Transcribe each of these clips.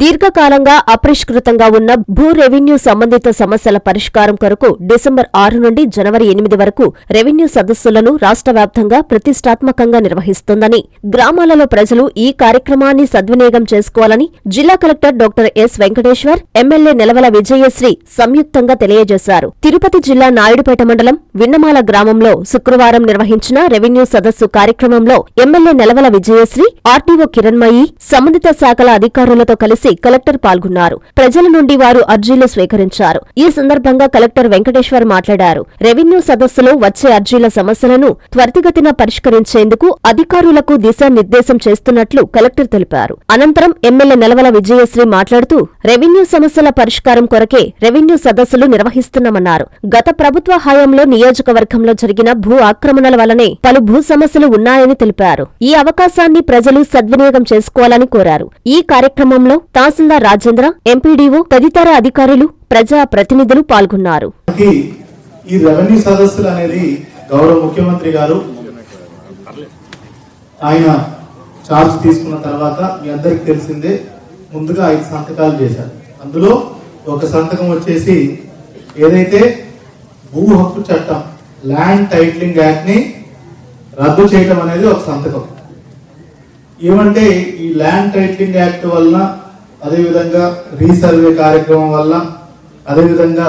దీర్ఘకాలంగా అపరిష్కృతంగా ఉన్న భూ రెవెన్యూ సంబంధిత సమస్యల పరిష్కారం కొరకు డిసెంబర్ ఆరు నుండి జనవరి ఎనిమిది వరకు రెవెన్యూ సదస్సులను రాష్ట్ర వ్యాప్తంగా ప్రతిష్టాత్మకంగా నిర్వహిస్తోందని గ్రామాలలో ప్రజలు ఈ కార్యక్రమాన్ని సద్వినియోగం చేసుకోవాలని జిల్లా collector doctor S Venkateshwar MLA Nelavala Vijayasree సంయుక్తంగా తెలియజేశారు. తిరుపతి జిల్లా నాయుడుపేట మండలం విన్నమాల గ్రామంలో శుక్రవారం నిర్వహించిన రెవెన్యూ సదస్సు కార్యక్రమంలో ఎమ్మెల్యే నెలవల విజయశ్రీ ఆర్టీఓ కిరణ్మయి సంబంధిత శాఖల అధికారులతో కలిసి కలెక్టర్ పాల్గొన్నారు. ప్రజల నుండి వారు అర్జీలు స్వీకరించారు. ఈ సందర్భంగా కలెక్టర్ వెంకటేశ్వర్ మాట్లాడారు. రెవెన్యూ సదస్సులో వచ్చే అర్జీల సమస్యలను త్వరితగతిన పరిష్కరించేందుకు అధికారులకు దిశానిర్దేశం చేస్తున్నట్లు కలెక్టర్ తెలిపారు. అనంతరం ఎమ్మెల్యే నెలవల విజయశ్రీ మాట్లాడుతూ రెవెన్యూ సమస్యల పరిష్కారం కొరకే రెవెన్యూ సదస్సులు నిర్వహిస్తున్నామన్నారు. గత ప్రభుత్వ హయాంలో నియోజకవర్గంలో జరిగిన భూ ఆక్రమణల వల్లనే పలు భూ సమస్యలు ఉన్నాయని తెలిపారు. ఈ అవకాశాన్ని ప్రజలు సద్వినియోగం చేసుకోవాలని కోరారు. ఈ కార్యక్రమంలో తహసీల్దార్ రాజేంద్ర ఎంపీడీఓ తదితర అధికారులు ప్రజా ప్రతినిధులు పాల్గొన్నారు. ఈ రెవెన్యూ సదస్సులు అనేది గౌరవ ముఖ్యమంత్రి గారు ఆయన చార్జ్ తీసుకున్న తర్వాత మీ అందరికి తెలిసిందే ముందుగా ఐదు సంతకాలు చేశారు. అందులో ఒక సంతకం వచ్చేసి ఏదైతే భూ హక్కు చట్టం ల్యాండ్ టైటిలింగ్ యాక్ట్ని రద్దు చేయడం అనేది ఒక సంతకం. ఏమంటే ఈ ల్యాండ్ టైటిలింగ్ యాక్ట్ వలన అదేవిధంగా రీసర్వే కార్యక్రమం వల్ల అదేవిధంగా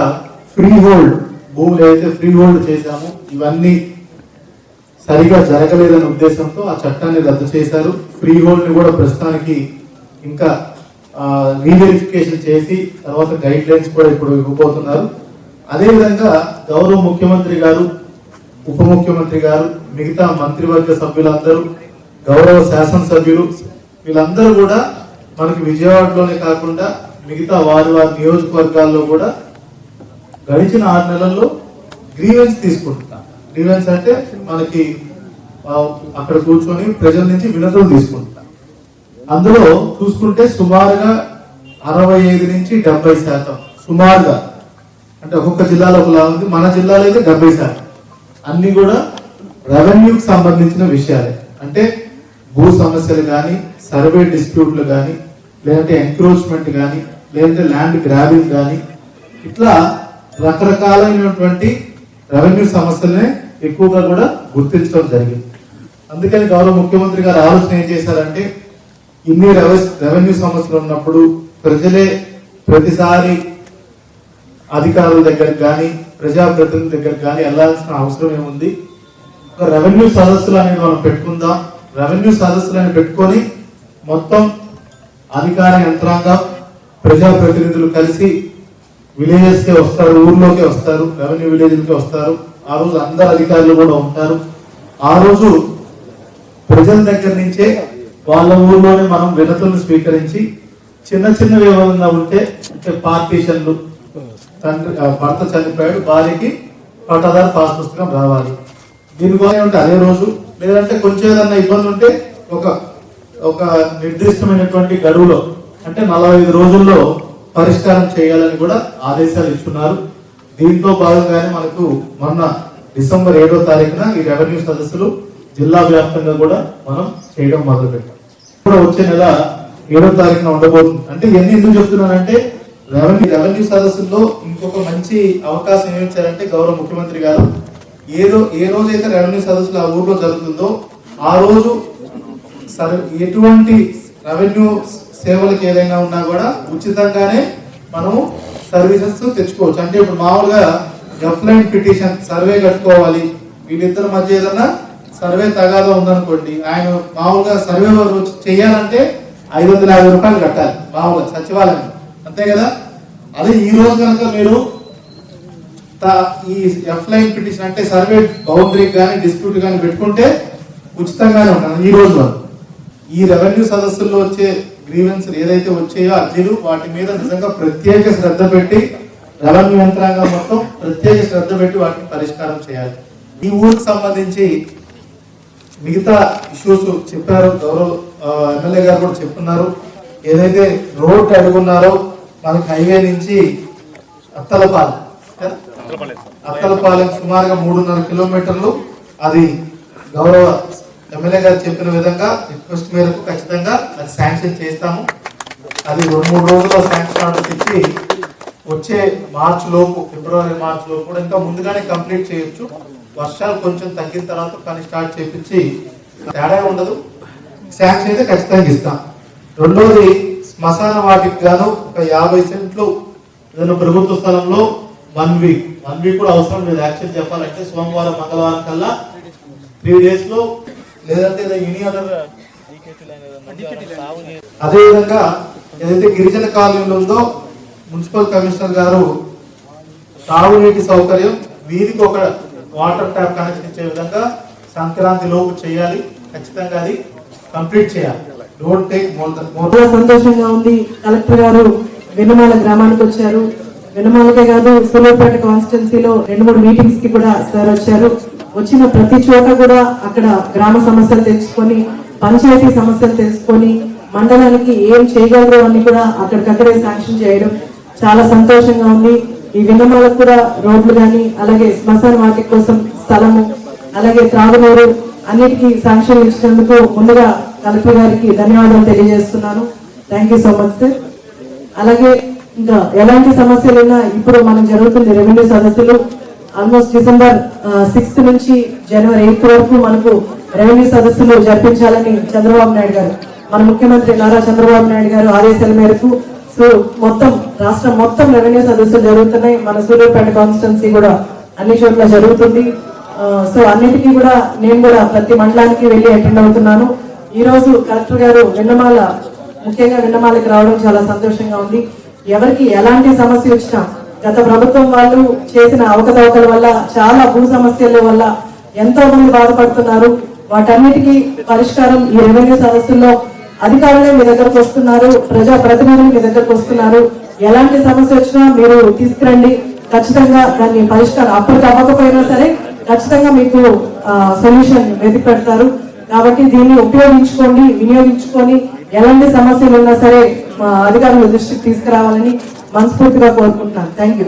ఫ్రీ హోల్డ్ భూములు ఏదైతే ఫ్రీ హోల్డ్ చేశామో ఇవన్నీ సరిగా జరగలేదనే ఉద్దేశంతో ఆ చట్టాన్ని రద్దు చేశారు. ఫ్రీ హోల్డ్ని కూడా ప్రస్తుతానికి ఇంకా రీవెరిఫికేషన్ చేసి తర్వాత గైడ్ లైన్స్ కూడా ఇప్పుడు ఇవ్వబోతున్నారు. అదేవిధంగా గౌరవ ముఖ్యమంత్రి గారు ఉప ముఖ్యమంత్రి గారు మిగతా మంత్రివర్గ సభ్యులందరూ గౌరవ శాసనసభ్యులు వీళ్ళందరూ కూడా మనకి విజయవాడలోనే కాకుండా మిగతా వారి వారి నియోజకవర్గాల్లో కూడా గడిచిన ఆరు నెలల్లో గ్రీవెన్స్ తీసుకుంటున్నాం. గ్రీవెన్స్ అంటే మనకి అక్కడ కూర్చొని ప్రజల నుంచి వినతులు తీసుకుంటున్నాం. అందులో చూసుకుంటే సుమారుగా అరవై ఐదు నుంచి డెబ్బై శాతం సుమారుగా. అంటే ఒక్కొక్క జిల్లాలో ఒకలా ఉంది మన జిల్లాలో అయితే డెబ్బై శాతం. అన్ని కూడా రెవెన్యూకి సంబంధించిన విషయాలే. అంటే భూ సమస్యలు కానీ సర్వే డిస్ప్యూట్లు కానీ లేదంటే ఎంక్రోచ్మెంట్ కానీ లేదంటే ల్యాండ్ గ్రాబింగ్ కానీ ఇట్లా రకరకాలైనటువంటి రెవెన్యూ సమస్యలనే ఎక్కువగా కూడా గుర్తించడం జరిగింది. అందుకని గౌరవ ముఖ్యమంత్రి గారు ఆలోచన ఏం చేశారంటే ఇన్ని రెవెన్యూ సమస్యలు ఉన్నప్పుడు ప్రజలే ప్రతిసారి అధికారుల దగ్గర కానీ ప్రజాప్రతినిధుల దగ్గర కానీ వెళ్ళాల్సిన అవసరం ఏముంది? ఒక రెవెన్యూ సదస్సులు అనేది మనం పెట్టుకుందాం. రెవెన్యూ సదస్సులను పెట్టుకొని మొత్తం అధికార యంత్రాంగం ప్రజాప్రతినిధులు కలిసి విలేజెస్కే వస్తారు ఊర్లోకి వస్తారు రెవెన్యూ విలేజ్లకి వస్తారు. ఆ రోజు అందరు అధికారులు కూడా ఉంటారు. ఆ రోజు ప్రజల దగ్గర నుంచే వాళ్ళ ఊర్లోనే మనం వినతులను స్వీకరించి చిన్న చిన్న వివరంగా ఉంటే అంటే పార్టీషన్లు తండ్రి భర్త చనిపోయాడు భార్యకి పట్టాదారు పాస్ పుస్తకం రావాలి. దీనికోసం ఉంటే అదే రోజు లేదంటే కొంచెం ఏదన్నా ఇబ్బంది ఉంటే ఒక ఒక నిర్దిష్టమైనటువంటి గడువులో అంటే నలభై ఐదు రోజుల్లో పరిష్కారం చేయాలని కూడా ఆదేశాలు ఇస్తున్నారు దీంట్లో భాగంగానే మనకు మొన్న డిసెంబర్ ఏడో తారీఖున ఈ రెవెన్యూ సదస్సులు జిల్లా వ్యాప్తంగా కూడా మనం చేయడం మొదలుపెట్టాం. కూడా వచ్చే నెల ఏడో తారీఖున ఉండబోతుంది. అంటే ఇవన్నీ ఎందుకు చెప్తున్నానంటే రెవెన్యూ రెవెన్యూ సదస్సుల్లో ఇంకొక మంచి అవకాశం ఏమి ఇచ్చారంటే గౌరవ ముఖ్యమంత్రి గారు ఏదో ఏ రోజైతే రెవెన్యూ సదస్సులు ఆ ఊర్లో జరుగుతుందో ఆ రోజు ఎటువంటి రెవెన్యూ సేవలకు ఏదైనా ఉన్నా కూడా ఉచితంగానే మనము సర్వీసెస్ తెచ్చుకోవచ్చు. అంటే ఇప్పుడు మామూలుగా ఎఫ్లైన్ పిటిషన్ సర్వే కట్టుకోవాలి. వీళ్ళిద్దరి మధ్య ఏదైనా సర్వే తగాదా ఉందనుకోండి ఆయన మామూలుగా సర్వే చేయాలంటే ఐదు వందల యాభై రూపాయలు కట్టాలి మామూలుగా సచివాలయం. అంతే కదా? అదే ఈ రోజు కనుక మీరు ఈ ఎఫ్లైన్ పిటిషన్ అంటే సర్వే బౌండరీ కానీ డిస్ప్యూట్ కానీ పెట్టుకుంటే ఉచితంగానే ఉంటాను ఈ రోజు ఈ రెవెన్యూ సదస్సుల్లో వచ్చే గ్రీవెన్స్ ఏదైతే వచ్చాయో అర్జీలు వాటి మీద నిజంగా ప్రత్యేక శ్రద్ధ పెట్టి రెవెన్యూ యంత్రాంగం మొత్తం ప్రత్యేక శ్రద్ధ పెట్టి వాటిని పరిష్కారం చేయాలి. ఈ ఊరికి సంబంధించి మిగతా ఇష్యూస్ చెప్పారు. గౌరవ ఎమ్మెల్యే గారు కూడా చెప్తున్నారు ఏదైతే రోడ్ అడుగున్నారో మనకి హైవే నుంచి అత్తలపాలెం అత్తలపాలెం సుమారుగా మూడున్నర కిలోమీటర్లు. అది గౌరవ ఎమ్మెల్యే గారు చెప్పిన విధంగా రిక్వెస్ట్ మేరకు ఖచ్చితంగా అది శాంక్షన్ చేస్తాము. అది రెండు మూడు రోజుల్లో శాంక్షన్ ఆర్డర్స్ ఇచ్చి వచ్చే మార్చ్ లోపు ఫిబ్రవరి మార్చ్ లోపు కూడా ఇంకా ముందుగానే కంప్లీట్ చేయొచ్చు. వర్షాలు కొంచెం తగ్గిన తర్వాత పని స్టార్ట్ చేపించి తేడా ఉండదు. శాంక్షన్ అయితే ఖచ్చితంగా ఇస్తాం. రెండోది శ్మశాన వాటికి గాను ఒక యాభై సెంట్లు ఏదైనా ప్రభుత్వ స్థలంలో వన్ వీక్ వన్ వీక్ కూడా అవసరం లేదు. యాక్చువల్ చెప్పాలంటే సోమవారం మంగళవారం కల్లా త్రీ డేస్లో లేదంటే ఎనీ అదర్ అదేవిధంగా ఏదైతే గిరిజన కాలనీలు ఉందో మున్సిపల్ కమిషనర్ గారు తాగునీటి సౌకర్యం వీరికి ఒక వాటర్ ట్యాప్ కనెక్షన్ ఇచ్చే విధంగా సంక్రాంతి లోపు చేయాలి. ఖచ్చితంగా అది కంప్లీట్ చేయాలి. డోంట్ టేక్ మోర్ దన్ సంతోషంగా ఉంది. కలెక్టర్ గారు వెనుమాల గ్రామానికి వచ్చారు. వెనుమాలకే కాదు సూలూరుపేట కాన్స్టిట్యున్సీలో రెండు మూడు మీటింగ్స్కి కూడా సార్ వచ్చారు. వచ్చిన ప్రతి చోట కూడా అక్కడ గ్రామ సమస్యలు తెలుసుకొని పంచాయతీ సమస్యలు తెలుసుకొని మండలానికి ఏం చేయగలరు అని కూడా అక్కడికక్కడే శాంక్షన్ చేయడం చాలా సంతోషంగా ఉంది. ఈ విన్నమాలకు కూడా రోడ్లు కానీ అలాగే శ్మశాన వాటి కోసం స్థలము అలాగే త్రాగునీరు అన్నిటికీ శాంక్షన్ ఇచ్చినందుకు ముందుగా కలెక్టర్ గారికి ధన్యవాదాలు తెలియజేస్తున్నాను. Thank you so much sir అలాగే ఇంకా ఎలాంటి సమస్యలైనా ఇప్పుడు మనం జరుగుతుంది రెవెన్యూ సదస్సులు. ఆల్మోస్ట్ డిసెంబర్ సిక్స్త్ నుంచి జనవరి ఎయిత్ వరకు మనకు రెవెన్యూ సదస్సులు జరిపించాలని చంద్రబాబు నాయుడు గారు మన ముఖ్యమంత్రి నారా చంద్రబాబు నాయుడు గారు ఆదేశాల మేరకు. సో మొత్తం రాష్ట్రం మొత్తం రెవెన్యూ సదస్సులు జరుగుతున్నాయి. మన సూర్యాపేట కాన్స్టిట్యున్సీ కూడా అన్ని చోట్ల జరుగుతుంది. సో అన్నిటికీ కూడా నేను కూడా ప్రతి మండలానికి వెళ్ళి అటెండ్ అవుతున్నాను. ఈ రోజు కలెక్టర్ గారు విన్నమాల ముఖ్యంగా విన్నమాలకి రావడం చాలా సంతోషంగా ఉంది. ఎవరికి ఎలాంటి సమస్య వచ్చినా గత ప్రభుత్వం వాళ్ళు చేసిన అవకతవకల వల్ల చాలా భూ సమస్యల వల్ల ఎంతో మంది బాధపడుతున్నారు. వాటన్నిటికీ పరిష్కారం ఈ రెవెన్యూ సదస్సుల్లో అధికారులే మీ దగ్గరకు వస్తున్నారు ప్రజా ప్రతినిధులు మీ దగ్గరకు వస్తున్నారు. ఎలాంటి సమస్య వచ్చినా మీరు తీసుకురండి. ఖచ్చితంగా దాన్ని పరిష్కారం అప్పుడు అవ్వకపోయినా సరే ఖచ్చితంగా మీకు సొల్యూషన్ వెతికి పెడతారు. కాబట్టి దీన్ని ఉపయోగించుకోండి వినియోగించుకొని ఎలాంటి సమస్యలు ఉన్నా సరే మా అధికారుల దృష్టికి తీసుకురావాలని మనస్ఫూర్తిగా కోరుకుంటున్నాను. Thank you